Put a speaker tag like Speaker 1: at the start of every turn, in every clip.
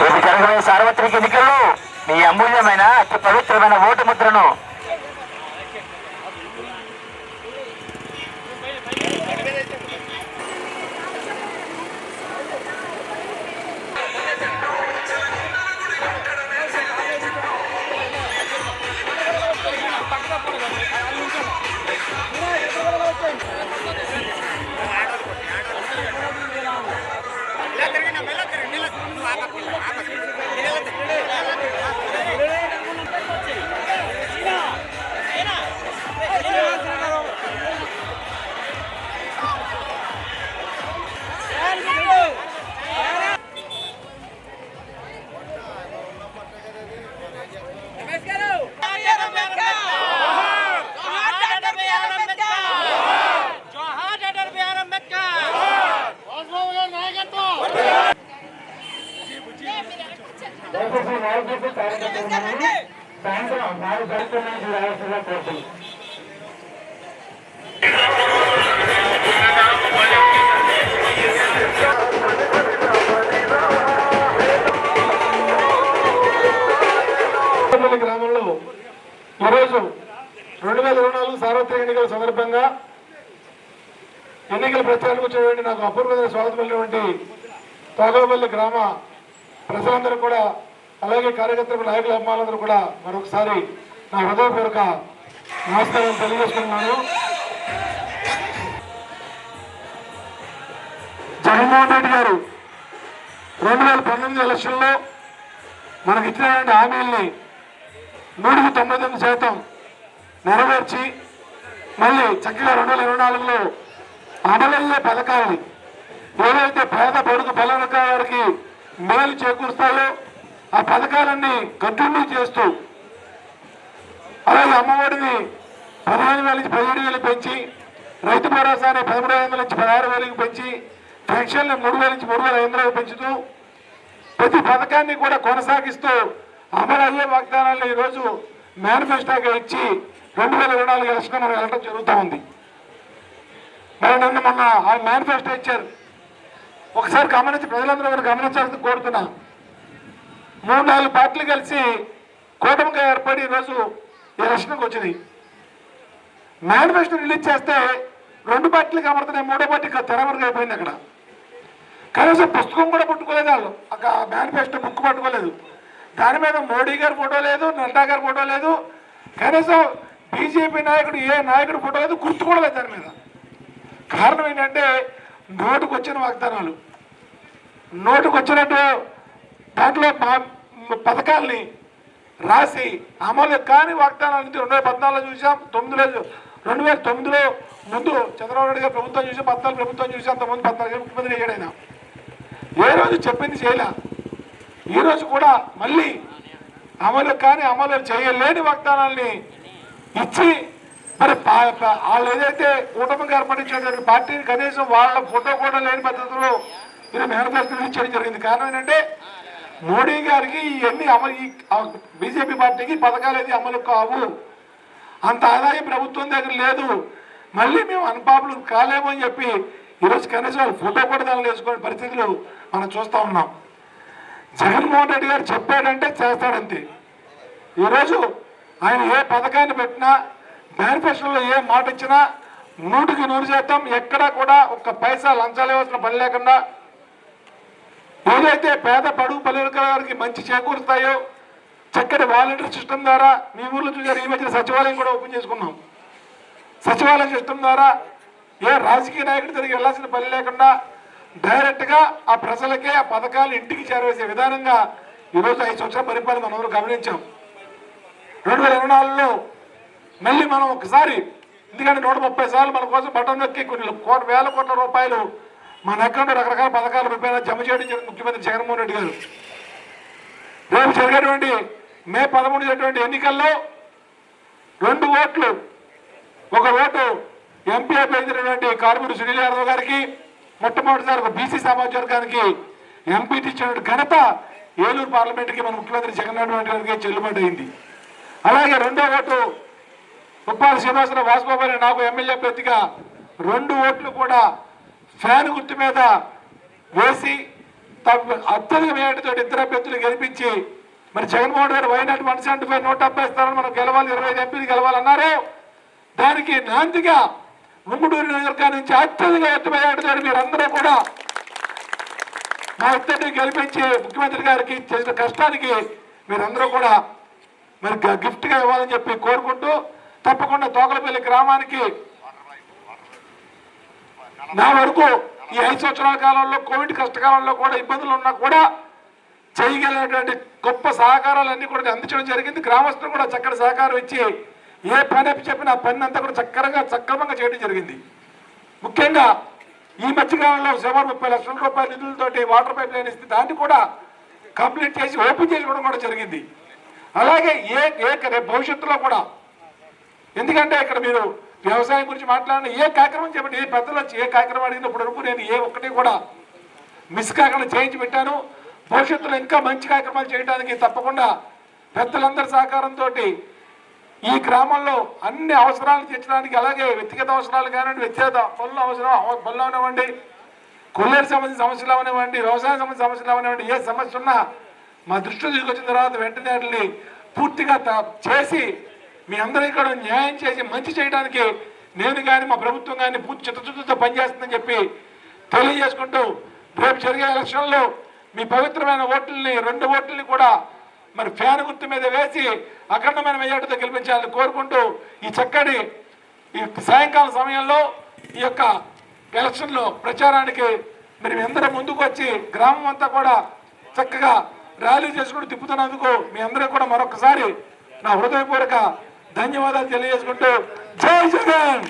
Speaker 1: రేపు జరగబోయే సార్వత్రిక ఎన్నికల్లో మీ అమూల్యమైన అతి పవిత్రమైన ఓటు ముద్రను దయచేసి నాయకులకు కార్యకర్తలను సాయంత్రం నాలుగు గంటల నుంచి రావాల్సిందిగా కోరుతున్నాను
Speaker 2: కొత్తపల్లి గ్రామంలో ఈరోజు రెండు వేల ఇరవై నాలుగు సార్వత్రిక ఎన్నికల సందర్భంగా ఎన్నికల ప్రచారానికి వచ్చినటువంటి నాకు అపూర్వమైన స్వాగతం వెళ్ళినటువంటి తోగలపల్లి గ్రామ ప్రజలందరూ కూడా అలాగే కార్యకర్తలకు నాయకుల అమ్మాలందరూ కూడా మరొకసారి నా హృదయపూర్వక నమస్కారం తెలియజేసుకున్నాను జగన్మోహన్ రెడ్డి గారు రెండు వేల పంతొమ్మిది ఎలక్షన్లో మనకి ఇచ్చినటువంటి హామీల్ని నూటికి తొంభై తొమ్మిది శాతం నెరవేర్చి మళ్ళీ చక్కగా రెండు వేల ఇరవై నాలుగులో అమలయ్యే పథకాలని ఏవైతే పేద పొడుగు బలవక వారికి మేలు చేకూరుస్తాయో ఆ పథకాలన్నీ కంటిన్యూ చేస్తూ అలాగే అమ్మఒడిని పదిహేను వేల నుంచి పదిహేడు వేలు పెంచి రైతు భరోసాని పదమూడు వందల నుంచి పదహారు వేలకు పెంచి పెన్షన్లు మూడు వేల నుంచి మూడు వేల ఐదు వందలకు పెంచుతూ ప్రతి పథకాన్ని కూడా కొనసాగిస్తూ అమలు అయ్యే వాగ్దానాలను ఈరోజు మేనిఫెస్టోగా ఇచ్చి రెండు వేల ఇరవై నాలుగు ఎలక్షన్ మనం వెళ్ళడం జరుగుతూ ఉంది. మరి నన్ను మొన్న ఆ మేనిఫెస్టో ఇచ్చారు. ఒకసారి గమనించి ప్రజలందరూ కూడా గమనించాల్సి కోరుతున్నా. మూడు నాలుగు పార్టీలు కలిసి కూటమిగా ఏర్పడి ఈరోజు ఎలక్షన్కి వచ్చింది. మేనిఫెస్టో రిలీజ్ చేస్తే రెండు పార్టీలు కనబడుతున్నాయి మూడో పార్టీ తెరవరకు అయిపోయింది అక్కడ. కనీసం పుస్తకం కూడా పట్టుకోలేదు వాళ్ళు. ఒక మేనిఫెస్టో బుక్ పట్టుకోలేదు. దాని మీద మోడీ గారి ఫోటో లేదు నడ్డా గారి ఫోటో లేదు. కనీసం బీజేపీ నాయకుడు ఏ నాయకుడు ఫోటో లేదు గుర్తు కూడా లేదు దాని మీద. కారణం ఏంటంటే నోటుకొచ్చిన వాగ్దానాలు. నోటుకొచ్చినట్టు దాంట్లో పథకాల్ని రాసి అమలు కాని వాగ్దానాలు రెండు వేల పద్నాలుగులో చూసాం తొమ్మిదిలో రెండు వేల తొమ్మిదిలో ముందు చంద్రబాబు నాయుడు గారు ప్రభుత్వం చూసాం పద్నాలుగు ప్రభుత్వం చూసాం అంతకుముందు పద్నాలుగు ముఖ్యమంత్రి అయ్యాడైనా. ఏ రోజు చెప్పింది చేయలే. ఈ రోజు కూడా మళ్ళీ అమలు కాని అమలు చేయలేని వాగ్దానాల్ని ఇచ్చి మరి వాళ్ళు ఏదైతే కూటమికి ఏర్పడించినటువంటి పార్టీని కనీసం వాళ్ళ ఫోటో కూడా లేని పద్ధతిలో మీరు మేనిఫెస్టో ఇచ్చేయడం జరిగింది. కారణం ఏంటంటే మోడీ గారికి ఇవన్నీ అమలు ఈ బీజేపీ పార్టీకి పథకాలు ఏది అమలు కావు. అంత ఆదాయం ప్రభుత్వం దగ్గర లేదు. మళ్ళీ మేము అన్పాపులు కాలేమో అని చెప్పి ఈరోజు కనీసం ఫోటో కూడా దానిలో వేసుకునే పరిస్థితులు మనం చూస్తూ ఉన్నాం. జగన్మోహన్ రెడ్డి గారు చెప్పాడంటే చేస్తాడంతే. ఈరోజు ఆయన ఏ పథకాన్ని పెట్టినా మేనిఫెస్టోలో ఏ మాట ఇచ్చినా నూటికి నూరు శాతం ఎక్కడా కూడా ఒక్క పైసా లంచాలు ఇవ్వాల్సిన పని లేకుండా ఏదైతే పేద పడుగు పల్లెల వారికి మంచి చేకూరుతాయో చక్కటి వాలంటీర్ సిస్టమ్ ద్వారా మీ ఊర్లో చూసారు ఈ మధ్య సచివాలయం కూడా ఓపెన్ చేసుకున్నాం. సచివాలయం సిస్టమ్ ద్వారా ఏ రాజకీయ నాయకుడి దగ్గరికి వెళ్ళాల్సిన పని లేకుండా డైరెక్ట్గా ఆ ప్రజలకే ఆ పథకాలు ఇంటికి చేరవేసే విధానంగా ఈరోజు ఐదు సంవత్సరాల పరిపాలన మనందరూ గమనించాం. రెండు వేల ఇరవై నాలుగులో మళ్ళీ మనం ఒకసారి ఎందుకంటే నూట ముప్పై సార్లు మన కోసం బటన్ నొక్కి కొన్ని కోటి వేల కోట్ల రూపాయలు మన అకౌంట్ రకరకాల పథకాల రూపాయలు జమ చేయడం ముఖ్యమంత్రి జగన్మోహన్ రెడ్డి గారు. రేపు జరిగేటువంటి మే పదమూడు జరిగేటువంటి ఎన్నికల్లో రెండు ఓట్లు ఒక ఓటు ఎంపీ అభ్యర్థినటువంటి కార్మికుడు సునీల్ యాదవ్ గారికి మొట్టమొదటిసారి ఒక బీసీ సమాజ వర్గానికి ఎంపీ ఇచ్చినటువంటి ఘనత ఏలూరు పార్లమెంట్కి మన ముఖ్యమంత్రి జగన్మోహన్ రెడ్డి గారికి చెల్లుబాటు అయింది. అలాగే రెండో ఓటు ఉప్పాల శ్రీనివాసరావు వాసుబాబు అని నాకు ఎమ్మెల్యే ప్రతిగా రెండు ఓట్లు కూడా ఫ్యాన్ గుర్తు మీద వేసి అత్యధిక మేటతో ఇద్దరు అభ్యర్థులు గెలిపించి మరి జగన్మోహన్ గారు వైనాడు వన్ సెవెంటీ ఫైవ్ నూట డెబ్బై స్థానాలు మనం గెలవాలి ఇరవై ఐదు ఎంపీలు గెలవాలన్నారు. దానికి నాందిగా ముంగుడూరు నియోజకవర్గం నుంచి అత్యధిక ఎత్తు మేటతో మీరందరూ కూడా మా ఇద్దరిని గెలిపించి ముఖ్యమంత్రి గారికి చేసిన కష్టానికి మీరందరూ కూడా మరి గ- గిఫ్ట్గా ఇవ్వాలని చెప్పి కోరుకుంటూ తప్పకుండా తోకలపల్లి గ్రామానికి నా వరకు ఈ ఐదు సంవత్సరాల కాలంలో కోవిడ్ కష్టకాలంలో కూడా ఇబ్బందులు ఉన్నా కూడా చేయగలిగినటువంటి గొప్ప సహకారాలన్నీ కూడా అందించడం జరిగింది. గ్రామస్తులు కూడా చక్కటి సహకారం ఇచ్చి ఏ పని అప్పి చెప్పిన ఆ పని అంతా కూడా చక్కరంగా సక్రమంగా చేయడం జరిగింది. ముఖ్యంగా ఈ మధ్యకాలంలో సుమారు ముప్పై లక్షల రూపాయల నిధులతోటి వాటర్ పైప్ లైన్ ఇస్తే దాన్ని కూడా కంప్లీట్ చేసి ఓపెన్ చేసుకోవడం కూడా జరిగింది. అలాగే ఏ ఏ భవిష్యత్తులో కూడా ఎందుకంటే ఇక్కడ మీరు వ్యవసాయం గురించి మాట్లాడిన ఏ కార్యక్రమం చెప్పండి ఏ పెద్దలు వచ్చి ఏ కార్యక్రమం అడిగినప్పుడు వరకు నేను ఏ ఒక్కటి కూడా మిస్ కాకుండా చేయించి పెట్టాను. భవిష్యత్తులో ఇంకా మంచి కార్యక్రమాలు చేయడానికి తప్పకుండా పెద్దలందరి సహకారంతో ఈ గ్రామంలో అన్ని అవసరాలు తీర్చడానికి అలాగే వ్యక్తిగత అవసరాలు కానివ్వండి వ్యక్తిగత పనులు అవసరం పనులు అవనివ్వండి కొల్లేరు సంబంధించిన సమస్యలు అవనివ్వండి వ్యవసాయం సంబంధించిన సమస్యలు అవనివ్వండి ఏ సమస్య ఉన్నా మా దృష్టిలో తీసుకొచ్చిన తర్వాత వెంటనే వాటిని పూర్తిగా త- చేసి మీ అందరూ కూడా న్యాయం చేసి మంచి చేయడానికి నేను కానీ మా ప్రభుత్వం కానీ పూర్తి చిత్తశుద్ధితో పనిచేస్తుందని చెప్పి తెలియజేసుకుంటూ రేపు జరిగే ఎలక్షన్లో మీ పవిత్రమైన ఓట్లని రెండు ఓట్లని కూడా మరి ఫ్యాన్ గుర్తు మీద వేసి అఖండమైన మెజార్టీతో గెలిపించాలని కోరుకుంటూ ఈ చక్కటి ఈ సాయంకాలం సమయంలో ఈ యొక్క ఎలక్షన్లో ప్రచారానికి మరి మీ అందరూ ముందుకు వచ్చి గ్రామం అంతా కూడా చక్కగా ర్యాలీ చేసుకుంటూ తిప్పుతున్నందుకు మీ అందరూ కూడా మరొకసారి నా హృదయపూర్వక ధన్యవాదాలు తెలియజేసుకుంటూ జై జగన్!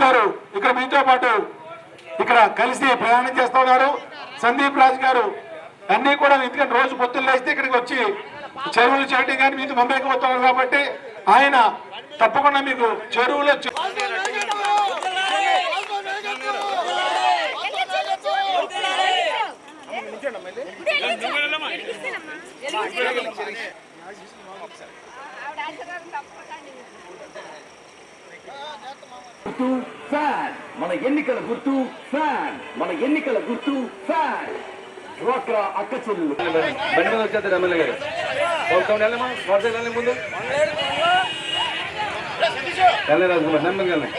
Speaker 2: గారు ఇక్కడ మీతో పాటు ఇక్కడ కలిసి ప్రయాణం చేస్తా ఉన్నారు సందీప్ రాజ్ గారు అన్ని కూడా ఎందుకంటే రోజు పొత్తులు లేస్తే ఇక్కడికి వచ్చి చెరువులు చేయడం కానీ మీతో ముంబైకి పోతున్నారు కాబట్టి ఆయన తప్పకుండా మీకు చెరువులో చె-
Speaker 3: ఫ్యాన్. మన ఎన్నికల గుర్తు ఫ్యాన్. మన ఎన్నికల గుర్తు ఫ్యాన్. డ్వాక్రా అక్క చెల్లు
Speaker 4: బండి మీద వచ్చేది ఎమ్మెల్యే గారు. ఒకటి వెళ్ళమా? మోటార్ వెళ్ళండి ముందు? వెళ్ళండి రాజకుమార్ నెమ్మది వెళ్ళండి